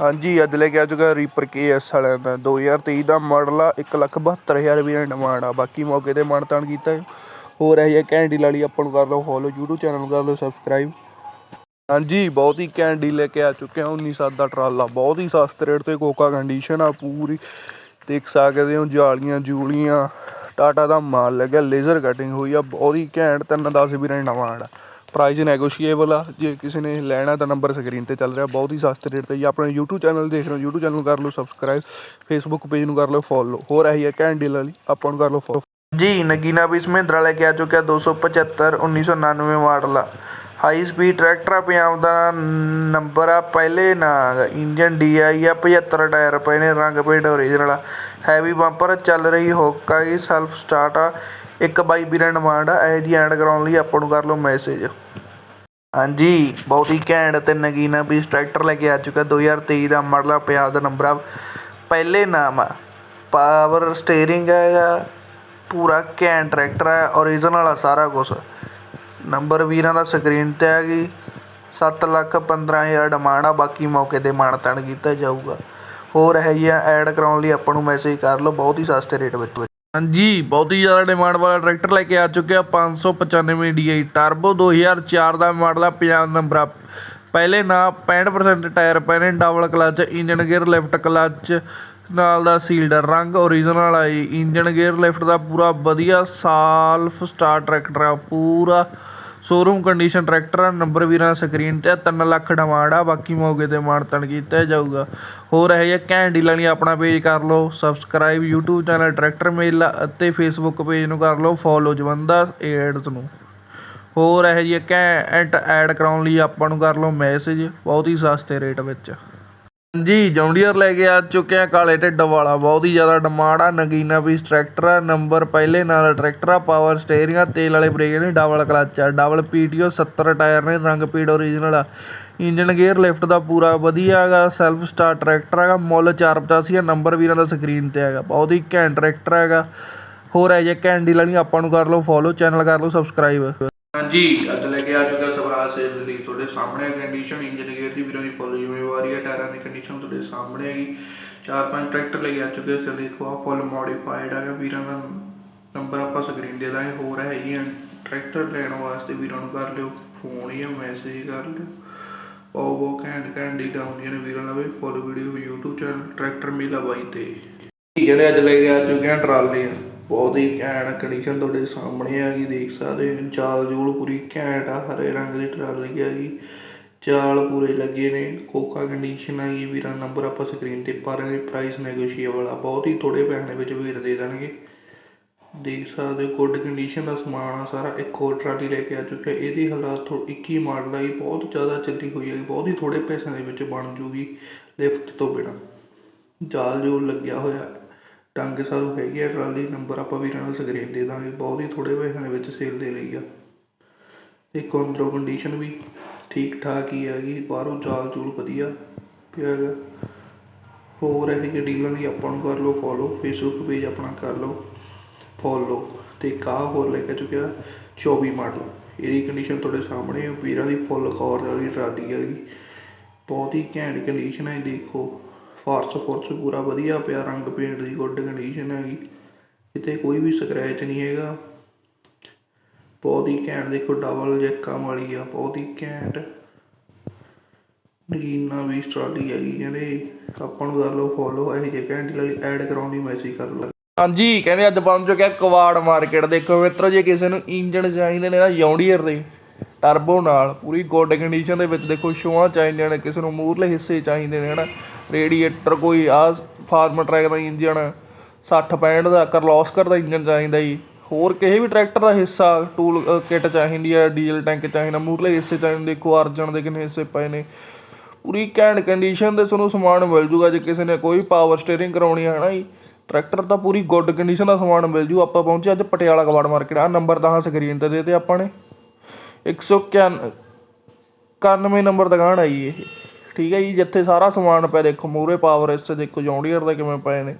ਹਾਂਜੀ, ਅੱਜ ਲੈ ਕੇ ਆ ਚੁੱਕਾ ਰੀਪਰ ਕੇਐਸ ਵਾਲਿਆਂ ਦਾ। 2023 ਦਾ ਮਾਡਲ ਆ 172000 ਰੁਪਏ ਦੀ ਡਿਮਾਂਡ ਆ। ਬਾਕੀ ਮੌਕੇ ਤੇ ਮਨ ਤਾਣ ਕੀਤਾ ਹੈ। ਹੋਰ ਇਹ ਕੈਂਡੀ ਲਾਲੀ ਆਪਾਂ ਨੂੰ ਕਰ ਲਓ ਫੋਲੋ YouTube ਚੈਨਲ ਨੂੰ ਕਰ ਲਓ ਸਬਸਕ੍ਰਾਈਬ ਹਾਂਜੀ, ਬਹੁਤ ਹੀ ਕੈਂਡੀ ਲੈ ਕੇ ਆ ਚੁੱਕੇ ਹਾਂ 19 ਦਾ ਟਰਾਲਾ। ਬਹੁਤ ਹੀ ਸਸਤੇ ਰੇਟ ਤੇ ਕੋਕਾ ਕੰਡੀਸ਼ਨ ਆ ਪੂਰੀ। ਦੇਖ ਸਕਦੇ ਹੋ ਜਾਲੀਆਂ ਜੂਲੀਆਂ। ਟਾਟਾ ਦਾ ਮਾਲ ਲੱਗਿਆ ਲੇਜ਼ਰ ਕਟਿੰਗ ਹੋਈ ਆ। ਬਹੁਤ ਹੀ ਘੈਂਟ, ਤਿੰਨ ਦਸ ਵੀ ਰੇਟ ਆ। ਪ੍ਰਾਈਜ਼ ਨੈਗੋਸ਼ੀਏਬਲ ਆ। ਜੇ ਕਿਸੇ ਨੇ ਲੈਣਾ ਤਾਂ ਨੰਬਰ ਸਕਰੀਨ ਤੇ ਚੱਲ ਰਿਹਾ, ਬਹੁਤ ਹੀ ਸਸਤੇ ਰੇਟ ਤੇ ਜੇ ਆਪਣੇ YouTube ਚੈਨਲ ਦੇਖ ਰਹੇ ਹੋ, YouTube ਚੈਨਲ ਨੂੰ ਕਰ ਲਓ ਸਬਸਕ੍ਰਾਈਬ Facebook ਪੇਜ ਨੂੰ ਕਰ ਲਓ ਫੋਲੋ ਹੋਰ ਇਹੀ ਹੈ ਕੈਂਡੀ ਵਾਲੀ, ਆਪਾਂ ਨੂੰ ਕਰ ਲਓ ਫੋਲੋ ਜੀ, ਨਗੀਨਾ ਵੀ ਮਹਿੰਦਰਾ ਲੈ ਕੇ ਆ ਚੁੱਕਿਆ 275 1999 ਮਾਡਲ ਆ। ਹਾਈ ਸਪੀਡ ਟਰੈਕਟਰ ਆ, ਪੰਜਾਬ ਦਾ ਨੰਬਰ ਆ, ਪਹਿਲੇ ਨਾ, ਇੰਜਨ ਡੀਆਈ ਆ 75 ਟਾਇਰ ਪਏ ਨੇ, ਰੰਗ ਪੇਂਟ ਓਰੀਜਨਲ ਆ। ਹੈਵੀ ਬੰਪਰ ਚੱਲ ਰਹੀ ਹੋਕਾ ਆ ਸੈਲਫ ਸਟਾਰਟ ਆ। ਇੱਕ ਬਾਈ ਵੀਰਾਂ ਡਿਮਾਂਡ ਆ ਇਹ ਜੀ ਐਡ ਕਰਾਉਣ ਲਈ ਆਪਾਂ ਨੂੰ ਕਰ ਲਓ ਮੈਸੇਜ ਹਾਂਜੀ, ਬਹੁਤ ਹੀ ਘੈਂਟ ਤੇ ਨਗੀਨਾ ਵੀ ਟਰੈਕਟਰ ਲੈ ਕੇ ਆ ਚੁੱਕਾ। 2023 ਦਾ ਮਾਡਲ ਆ ਪੰਜਾਬ ਦਾ ਨੰਬਰ ਆ। ਪਹਿਲੇ ਨਾਮ ਆ। ਪਾਵਰ ਸਟੀਅਰਿੰਗ ਹੈਗਾ, ਪੂਰਾ ਘੈਂਟ ਟਰੈਕਟਰ ਹੈ ਓਰੀਜਨਲ ਆ ਸਾਰਾ ਕੁਝ ਨੰਬਰ ਵੀਰਾਂ ਦਾ ਸਕਰੀਨ ਤੇ ਆ ਗਈ। 7 ਲੱਖ 15000 ਡਿਮਾਂਡ ਆ, ਬਾਕੀ ਮੌਕੇ ਤੇ ਮਾਨਤਾਨ ਕੀਤਾ ਜਾਊਗਾ। ਹੋਰ ਇਹ ਜਿਹਾ ਐਡ ਕਰਾਉਣ ਲਈ ਆਪਾਂ ਨੂੰ ਮੈਸੇਜ ਕਰ ਲਓ। ਬਹੁਤ ਹੀ ਸਸਤੇ ਰੇਟ ਵਿੱਚ ਹਾਂਜੀ, ਬਹੁਤ ਹੀ ਜ਼ਿਆਦਾ ਡਿਮਾਂਡ ਵਾਲਾ ਟਰੈਕਟਰ ਲੈ ਕੇ ਆ ਚੁੱਕਿਆ 595 DI ਟਰਬੋ 2004 ਦਾ ਮਾਡਲ ਆ ਪੰਜਾਬ ਨੰਬਰ ਆ। ਪਹਿਲੇ ਨਾ 65% ਟਾਇਰ ਪਏ ਨੇ double clutch engine gear lift clutch ਨਾਲ ਦਾ ਸੀਲਡ ਰੰਗ ਓਰੀਜਨਲ ਆ ਜੀ ਇੰਜਨ ਗੇਅਰ ਲਿਫਟ ਦਾ ਪੂਰਾ ਵਧੀਆ ਸਾਲਫ ਸਟਾਰ ਟਰੈਕਟਰ ਆ, ਪੂਰਾ ਸ਼ੋਰੂਮ ਕੰਡੀਸ਼ਨ ਟਰੈਕਟਰ ਆ ਨੰਬਰ ਵੀਰਾਂ ਸਕਰੀਨ ਤੇ 3 ਲੱਖ ਡਿਮਾਂਡ ਆ, ਬਾਕੀ ਮੌਕੇ ਤੇ ਮਾਨਤਨ ਕੀਤਾ ਜਾਊਗਾ। ਹੋਰ ਇਹ ਜਿਹਾ ਘੈਂਡੀ ਲੈਣੀ ਆਪਣਾ ਪੇਜ ਕਰ ਲਓ ਸਬਸਕ੍ਰਾਈਬ YouTube ਚੈਨਲ ਟਰੈਕਟਰ ਮੇਲਾ ਅਤੇ Facebook ਪੇਜ ਨੂੰ ਕਰ ਲਓ ਫੋਲੋ ਜਵੰਦਾ ਐਡਸ ਨੂੰ। ਹੋਰ ਇਹ ਜਿਹੇ ਘੈਂਟ ਐਡ ਕਰਾਉਣ ਲਈ ਆਪਾਂ ਨੂੰ ਕਰ ਲਓ ਮੈਸੇਜ ਬਹੁਤ ਹੀ ਸਸਤੇ ਰੇਟ ਵਿੱਚ। ਜੀ, ਜੌਂਡੀਅਰ ਲੈ ਕੇ ਆ ਚੁੱਕੇ ਆ ਕਾਲੇ ਢਿੱਡ ਵਾਲਾ। ਬਹੁਤ ਹੀ ਜ਼ਿਆਦਾ ਡਿਮਾਂਡ ਆ, ਨਗੀਨਾ ਵੀ ਟਰੈਕਟਰ ਆ ਨੰਬਰ ਪਹਿਲੇ ਨਾਲ ਟਰੈਕਟਰ ਆ ਪਾਵਰ ਸਟੀਅਰਿੰਗ ਆ, ਤੇਲ ਵਾਲੇ ਬ੍ਰੇਕ ਨੇ ਡਬਲ ਕਲਚ ਆ ਡਬਲ ਪੀਟੀਓ 70 ਟਾਇਰ ਨੇ, ਰੰਗ ਪੀੜ ਓਰੀਜਨਲ ਆ। ਇੰਜਨ ਗੇਅਰ ਲਿਫਟ ਦਾ ਪੂਰਾ ਵਧੀਆ ਹੈਗਾ ਸੈਲਫ ਸਟਾਰਟ ਟਰੈਕਟਰ ਹੈਗਾ, ਮੁੱਲ 485 ਆ ਨੰਬਰ ਵੀਰਾਂ ਦਾ ਸਕਰੀਨ ਤੇ ਹੈਗਾ। ਬਹੁਤ ਹੀ ਘੈਂਟ ਟਰੈਕਟਰ ਹੈਗਾ। ਹੋਰ ਹੈ ਜੇ ਕੈਂਡੀ ਲੈਣੀ ਆਪਾਂ ਨੂੰ ਕਰ ਲਓ ਫੋਲੋ ਚੈਨਲ ਕਰ ਲਓ ਸਬਸਕ੍ਰਾਈਬ ਹਾਂਜੀ, ਅੱਜ ਲੈ ਕੇ ਆ ਚੁੱਕਾ ਸਵਰਾਜ ਸੇਲ ਲਈ ਤੁਹਾਡੇ ਸਾਹਮਣੇ ਕੰਡੀਸ਼ਨ ਇੰਜਨ ਗੇਅਰ ਦੀ ਵੀਰਾਂ ਦੀ ਫੁੱਲ ਜ਼ਿੰਮੇਵਾਰੀ ਹੈ ਟਾਇਰਾਂ ਦੀ ਕੰਡੀਸ਼ਨ ਤੁਹਾਡੇ ਸਾਹਮਣੇ ਹੈਗੀ ਚਾਰ ਪੰਜ ਟਰੈਕਟਰ ਲੈ ਕੇ ਆ ਚੁੱਕੇ ਸਰ ਦੇਖੋ ਆ ਫੁੱਲ ਮੋਡੀਫਾਈਡ ਹੈਗਾ ਵੀਰਾਂ ਦਾ ਨੰਬਰ ਆਪਾਂ ਸਕਰੀਨ ਦੇ ਦਾਂਗੇ, ਹੋਰ ਹੈ ਜੀ ਟਰੈਕਟਰ ਲੈਣ ਵਾਸਤੇ ਵੀਰਾਂ ਨੂੰ ਕਰ ਲਿਓ ਫੋਨ ਜਾਂ ਮੈਸੇਜ ਕਰ ਲਿਓ। ਬਹੁਤ ਬਹੁਤ ਘੈਂਟ ਘੈਂਟ ਡੀਲਾਂ ਹੁੰਦੀਆਂ ਨੇ ਵੀਰਾਂ ਨਾਲ ਵੀ full video YouTube channel tractor ਮੇਲਾ ਬਾਈ ਤੇ। ਜਿਹੜੇ ਅੱਜ ਲੈ ਕੇ ਆ ਚੁੱਕੇ ਆ ਟਰਾਲੇ। ਬਹੁਤ ਹੀ ਘੈਂਟ ਕੰਡੀਸ਼ਨ ਤੁਹਾਡੇ ਸਾਹਮਣੇ ਆ ਗਈ, ਦੇਖ ਸਕਦੇ ਹੋ, ਜਾਲ ਜੂਲ ਪੂਰੀ ਘੈਂਟ ਆ, ਹਰੇ ਰੰਗ ਦੀ ਟਰਾਲੀ ਹੈਗੀ ਗਈ। ਚਾਲ ਪੂਰੇ ਲੱਗੇ ਨੇ, ਕੋਕਾ ਕੰਡੀਸ਼ਨ ਆ ਗਈ ਵੀਰਾਂ ਨੰਬਰ ਆਪਾਂ ਸਕਰੀਨ ਤੇ ਪਾ ਰਹੇ ਪ੍ਰਾਈਸ ਨੈਗੋਸ਼ੀਏਬਲ ਆ, ਬਹੁਤ ਹੀ ਥੋੜੇ ਪੈਸੇ ਵਿੱਚ ਵੀਰ ਦੇ ਦੇਣਗੇ। ਦੇਖ ਸਕਦੇ ਹੋ ਗੁੱਡ ਕੰਡੀਸ਼ਨ ਦਾ ਸਮਾਨ ਆ ਸਾਰਾ, ਇੱਕ ਹੋਰ ਟਰਾਲੀ ਲੈ ਕੇ ਆ ਚੁੱਕਿਆ, ਇਹਦੀ ਹਾਲਾਤ ਥੋ 21 ਮਾਡਲ ਆ ਜੀ, ਬਹੁਤ ਜ਼ਿਆਦਾ ਚੱਲੀ ਹੋਈ ਹੈ ਬਹੁਤ ਹੀ ਥੋੜੇ ਪੈਸਿਆਂ ਦੇ ਵਿੱਚ ਬਣ ਜੂਗੀ ਲਿਫਟ ਤੋਂ ਬਿਨਾ। ਜਾਲ ਜੋ ਲੱਗਿਆ ਹੋਇਆ ਢੰਗ ਸਾਰੂ ਹੈਗੀ ਆ, ਟਰਾਲੀ ਨੰਬਰ ਆਪਾਂ ਵੀਰਾਂ ਨੂੰ ਸਕਰੀਨ ਦੇ ਦਾਂਗੇ, ਬਹੁਤ ਹੀ ਥੋੜੇ ਪੈਸਿਆਂ ਦੇ ਵਿੱਚ ਸੇਲ ਦੇ ਲਈ ਆ। ਇੱਕ ਅੰਦਰੋਂ ਕੰਡੀਸ਼ਨ ਵੀ ਠੀਕ ਠਾਕ ਹੀ ਹੈਗੀ, ਬਾਹਰੋਂ ਚਾਲ ਚੂਲ ਵਧੀਆ ਪਿਆ ਹੈਗਾ। ਹੋਰ ਇਹ ਜਿਹੀ ਡੀਲਾਂ ਦੀ ਆਪਾਂ ਨੂੰ ਕਰ ਲਓ ਫੋਲੋ ਫੇਸਬੁੱਕ ਪੇਜ ਆਪਣਾ ਕਰ ਲਓ ਫੋਲੋ ਤੇ ਇੱਕ ਹੋਰ ਲੈ ਕੇ ਚੁੱਕਿਆ 24 ਮਾਡਲ। ਇਹਦੀ ਕੰਡੀਸ਼ਨ ਤੁਹਾਡੇ ਸਾਹਮਣੇ ਆ, ਵੀਰਾਂ ਦੀ ਫੁੱਲ ਕਵਰ ਵਾਲੀ ਟਰਾਲੀ ਹੈਗੀ। ਬਹੁਤ ਹੀ ਘੈਂਟ ਕੰਡੀਸ਼ਨ ਹੈ ਦੇਖੋ। ਫਾਰਸ ਫੋਰਸ ਪੂਰਾ ਵਧੀਆ ਪਿਆ, ਰੰਗ ਪੇਂਟ ਦੀ ਗੁੱਡ ਕੰਡੀਸ਼ਨ ਹੈਗੀ। ਕਿਤੇ ਕੋਈ ਵੀ ਸਕ੍ਰੈਚ ਨਹੀਂ ਹੈਗਾ। ਬਹੁਤ ਹੀ ਘੈਂਟ, ਦੇਖੋ ਡਬਲ ਜੈਕਾਂ ਵਾਲੀ ਆ, ਬਹੁਤ ਹੀ ਘੈਂਟ। ਨਗੀਨਾ ਵੀ ਟਰਾਲੀ ਹੈਗੀ ਕਹਿੰਦੇ, ਆਪਾਂ ਨੂੰ ਕਰ ਲਓ ਫੋਲੋ ਇਹ ਜੇ ਘੈਂਟ ਵਾਲੀ ਐਡ ਕਰਾਉਣੀ ਲਈ ਮੈਸੇਜ ਕਰ ਲਓ। ਹਾਂਜੀ, ਕਹਿੰਦੇ ਅੱਜ ਪਹੁੰਚ ਚੁੱਕਿਆ ਕਵਾੜ ਮਾਰਕੀਟ ਦੇਖੋ ਮਿੱਤਰੋ ਜੇ ਕਿਸੇ ਨੂੰ ਇੰਜਣ ਚਾਹੀਦੇ ਨੇ ਨਾ, ਯੌਂਡੀਅਰ ਦੇ। ਟਰਬੋ ਨਾਲ। ਪੂਰੀ ਗੁੱਡ ਕੰਡੀਸ਼ਨ ਦੇ ਵਿੱਚ ਦੇਖੋ ਸ਼ੋਆਂ ਚਾਹੀਦੀਆਂ ਨੇ, ਕਿਸੇ ਨੂੰ ਮੂਰਲੇ ਹਿੱਸੇ ਚਾਹੀਦੇ ਨੇ, ਹਨਾ? ਰੇਡੀਏਟਰ ਕੋਈ ਆ ਫਾਰਮ ਟਰੈਕ ਦਾ ਇੰਜਣ 60 65 ਦਾ ਕਰਲੋਸਕਰ ਦਾ ਇੰਜਨ ਚਾਹੀਦਾ ਜੀ। ਹੋਰ ਕਿਸੇ ਵੀ ਟਰੈਕਟਰ ਦਾ ਹਿੱਸਾ ਟੂਲ ਕਿੱਟ ਚਾਹੀਦੀ ਹੈ ਡੀਜ਼ਲ ਟੈਂਕ ਚਾਹੀਦਾ ਮੂਰਲੇ ਹਿੱਸੇ ਚਾਹੀਦੇ ਦੇਖੋ, ਅਰਜਨ ਦੇ ਕਿੰਨੇ ਹਿੱਸੇ ਪਏ ਨੇ। ਪੂਰੀ ਘੈਂਟ ਕੰਡੀਸ਼ਨ ਦੇ ਤੁਹਾਨੂੰ ਸਮਾਨ ਮਿਲ ਜੂਗਾ ਜੇ ਕਿਸੇ ਨੇ ਕੋਈ ਪਾਵਰ ਸਟੀਅਰਿੰਗ ਕਰਾਉਣੀ ਹੈ ਨਾ ਜੀ? ਟਰੈਕਟਰ ਤਾਂ ਪੂਰੀ ਗੁੱਡ ਕੰਡੀਸ਼ਨ ਦਾ ਸਮਾਨ ਮਿਲ ਜੂ। ਆਪਾਂ ਪਹੁੰਚੇ ਅੱਜ ਪਟਿਆਲਾ ਕਵਾੜ ਮਾਰਕੀਟ ਆ ਨੰਬਰ ਤਾਂ ਸਕਰੀਨ ਤੇ ਦੇ ਤੇ ਆਪਾਂ ਨੇ। 191 ਨੰਬਰ ਦੁਕਾਨ ਆ ਜੀ ਇਹ। ਠੀਕ ਹੈ ਜੀ, ਜਿੱਥੇ ਸਾਰਾ ਸਮਾਨ ਪਿਆ, ਦੇਖੋ, ਮੂਰੇ ਪਾਵਰ ਇਸ ਦੇਖੋ ਜੌਂਡੀਅਰ ਦੇ ਕਿਵੇਂ ਪਏ ਨੇ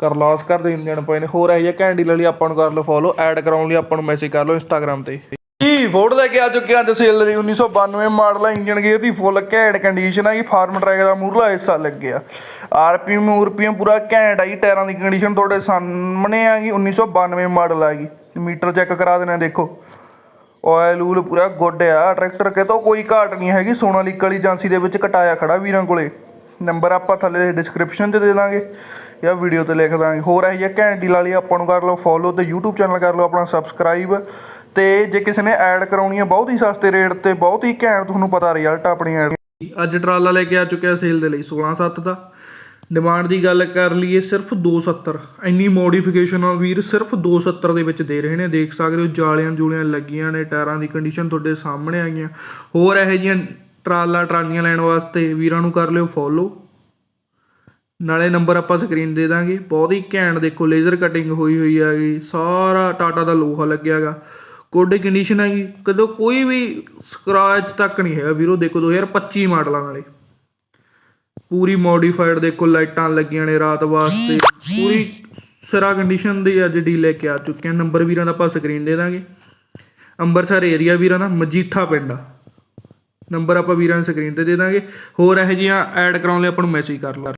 ਕਰਲੋਸਕਰ ਦੇ ਇੰਜਣ ਪਏ ਨੇ, ਹੋਰ ਇਹ ਜਿਹਾ ਕੈਂਡੀ ਲਈ ਆਪਾਂ ਨੂੰ ਕਰ ਲਓ ਫੋਲੋ ਐਡ ਕਰਾਉਣ ਲਈ ਆਪਾਂ ਨੂੰ ਮੈਸੇਜ ਕਰ ਲਓ ਇੰਸਟਾਗ੍ਰam ਤੇ। ਜੀ ਫੋਰਡ ਲੈ ਕੇ ਆ ਚੁੱਕੇ ਹਾਂ ਸੇਲ ਲਈ 1992 ਮਾਡਲ ਆ ਇੰਜਨ ਗੇਅਰ ਦੀ ਫੁੱਲ ਘੈਂਟ ਕੰਡੀਸ਼ਨ ਆ ਜੀ ਫਾਰਮ ਟਰੈਕ ਦਾ ਮੂਰਲਾ ਹਿੱਸਾ ਲੱਗਿਆ ਆਰਪੀਐਮ ਉਰਪੀਐਮ ਪੂਰਾ ਘੈਂਟ ਆ ਜੀ, ਟਾਇਰਾਂ ਦੀ ਕੰਡੀਸ਼ਨ ਤੁਹਾਡੇ ਸਾਹਮਣੇ ਆ ਗਈ 1992 ਮਾਡਲ ਆ ਗਈ ਮੀਟਰ ਚੈੱਕ ਕਰਾ ਦੇਣਾ, ਦੇਖੋ। ਆਇਲ ਊਲ ਪੂਰਾ ਗੁੱਡ ਆ ਟਰੈਕਟਰ ਕਿਤੋਂ ਕੋਈ ਘਾਟ ਨਹੀਂ ਹੈਗੀ ਸੋਨਾਲੀਕ ਵਾਲੀ ਏਜੰਸੀ ਦੇ ਵਿੱਚ ਕਟਾਇਆ ਖੜਾ ਵੀਰਾਂ ਕੋਲੇ। ਨੰਬਰ ਆਪਾਂ ਥੱਲੇ ਡਿਸਕ੍ਰਿਪਸ਼ਨ 'ਚ ਦੇ ਦਾਂਗੇ, ਜਾਂ ਵੀਡੀਓ ਤੇ ਲਿਖ ਦਾਂਗੇ। ਹੋਰ ਇਹ ਜਿਹਾ ਘੈਂਟ ਲਾ ਲਈ ਆਪਾਂ ਨੂੰ ਕਰ ਲਓ ਫੋਲੋ ਤੇ YouTube ਚੈਨਲ ਕਰ ਲਓ, ਆਪਣਾ ਸਬਸਕ੍ਰਾਈਬ ਤੇ ਜੇ ਕਿਸੇ ਨੇ ਐਡ ਕਰਾਉਣੀ ਹੈ ਬਹੁਤ ਹੀ ਸਸਤੇ ਰੇਟ ਤੇ, ਬਹੁਤ ਹੀ ਘੈਂਟ, ਤੁਹਾਨੂੰ ਪਤਾ ਰਿਜ਼ਲਟ ਆਪਣੀ ਐਡ ਅੱਜ ਟਰਾਲਾ ਲੈ ਕੇ ਆ ਚੁੱਕਿਆ ਸੇਲ ਦੇ ਲਈ 16 ਦਾ। ਡਿਮਾਂਡ ਦੀ ਗੱਲ ਕਰ ਲਈਏ ਸਿਰਫ 270 ਇੰਨੀ ਮੋਡੀਫਿਕੇਸ਼ਨ ਆ ਵੀਰ, ਸਿਰਫ 270 ਦੇ ਵਿੱਚ ਦੇ ਰਹੇ ਨੇ। ਦੇਖ ਸਕਦੇ ਹੋ, ਜਾਲੀਆਂ ਜੂਲੀਆਂ ਲੱਗੀਆਂ ਨੇ, ਟਾਇਰਾਂ ਦੀ ਕੰਡੀਸ਼ਨ ਤੁਹਾਡੇ ਸਾਹਮਣੇ ਆ ਗਈਆਂ ਹੋਰ ਇਹੋ ਜਿਹੀਆਂ ਟਰਾਲਾ, ਟਰਾਲੀਆਂ ਲੈਣ ਵਾਸਤੇ ਵੀਰਾਂ ਨੂੰ ਕਰ ਲਿਓ ਫੋਲੋ ਨਾਲੇ ਨੰਬਰ ਆਪਾਂ ਸਕਰੀਨ ਦੇ ਦਾਂਗੇ। ਬਹੁਤ ਹੀ ਘੈਂਟ ਦੇਖੋ ਲੇਜ਼ਰ ਕਟਿੰਗ ਹੋਈ ਹੋਈ ਹੈਗੀ। ਸਾਰਾ ਟਾਟਾ ਦਾ ਲੋਹਾ ਲੱਗਿਆਗਾ ਗੁੱਡ ਕੰਡੀਸ਼ਨ ਹੈਗੀ। ਕਦੋਂ ਕੋਈ ਵੀ ਸਕ੍ਰਾਚ ਤੱਕ ਨਹੀਂ ਹੈਗਾ ਵੀਰੋ। ਦੇਖੋ 2025 ਮਾਡਲਾਂ ਵਾਲੇ ਪੂਰੀ ਮੋਡੀਫਾਈਡ ਦੇਖੋ, ਲਾਈਟਾਂ ਲੱਗੀਆਂ ਨੇ ਰਾਤ ਵਾਸਤੇ। ਪੂਰੀ ਸਿਰਾ ਕੰਡੀਸ਼ਨ ਦੀ ਅੱਜ ਡੀ ਲੈ ਕੇ ਆ ਚੁੱਕੇ ਹਾਂ ਨੰਬਰ ਵੀਰਾਂ ਦਾ ਆਪਾਂ ਸਕਰੀਨ ਦੇ ਦਾਂਗੇ। ਅੰਮ੍ਰਿਤਸਰ ਏਰੀਆ ਵੀਰਾਂ ਦਾ, ਮਜੀਠਾ ਪਿੰਡ ਆ। ਨੰਬਰ ਆਪਾਂ ਵੀਰਾਂ ਦੀ ਸਕਰੀਨ ਤੇ ਦੇ ਦਾਂਗੇ। ਹੋਰ ਇਹੋ ਜਿਹੀਆਂ ਐਡ ਕਰਾਉਣ ਲਈ ਆਪਾਂ ਨੂੰ ਮੈਸੇਜ ਕਰ ਲਓ।